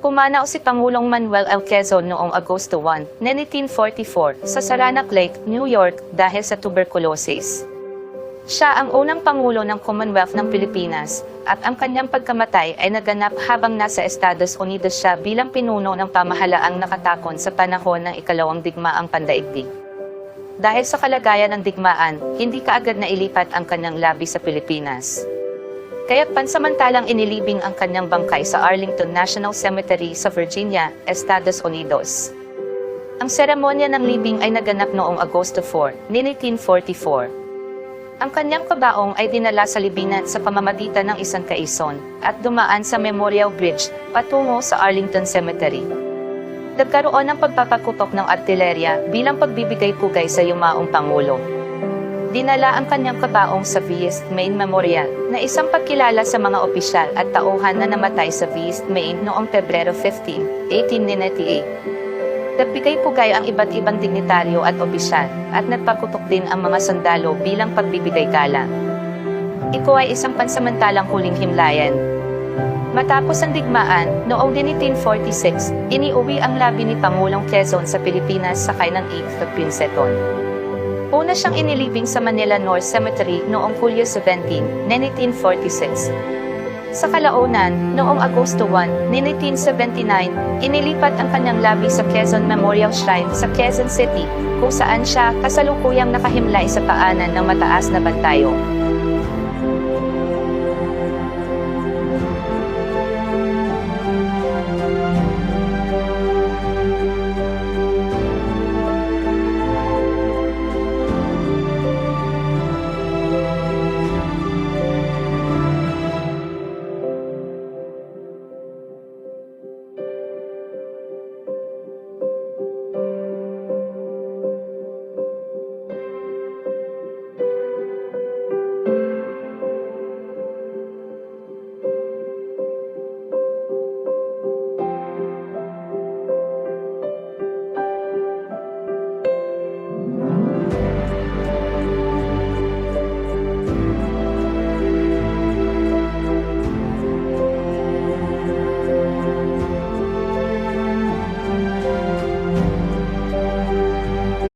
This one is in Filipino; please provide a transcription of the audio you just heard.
Pumanaw si Pangulong Manuel L. Quezon noong Agosto 1, 1944 sa Saranac Lake, New York dahil sa tuberculosis. Siya ang unang Pangulo ng Commonwealth ng Pilipinas at ang kanyang pagkamatay ay naganap habang nasa Estados Unidos siya bilang pinuno ng pamahalaang nakatakon sa panahon ng ikalawang digmaang pandaigdig. Dahil sa kalagayan ng digmaan, hindi kaagad na ilipat ang kanyang labi sa Pilipinas. Kaya't pansamantalang inilibing ang kanyang bangkay sa Arlington National Cemetery sa Virginia, Estados Unidos. Ang seremonya ng libing ay naganap noong Agosto 4, 1944. Ang kanyang kabaong ay dinala sa libingan sa pamamagitan ng isang kaison at dumaan sa Memorial Bridge patungo sa Arlington Cemetery. Nagkaroon ng pagpapakutok ng artilerya bilang pagbibigay pugay sa yumaong Pangulo. Dinala ang kanyang kabaong sa Viest Main Memorial na isang pagkilala sa mga opisyal at tauhan na namatay sa Viest Main noong Pebrero 15, 1898. Nagbigay pugay ang iba't ibang dignitaryo at opisyal at nagpakutok din ang mga sundalo bilang pagbibigay galang. Ito ay isang pansamantalang huling himlayan. Matapos ang digmaan, noong 1946, iniuwi ang labi ni Pangulong Quezon sa Pilipinas sakay ng 8th of Pinseton. Una siyang inilibing sa Manila North Cemetery noong Hulyo 17, 1946. Sa kalaunan, noong Agosto 1, 1979, inilipat ang kanyang labi sa Quezon Memorial Shrine sa Quezon City, kung saan siya kasalukuyang nakahimlay sa paanan ng mataas na bantayo.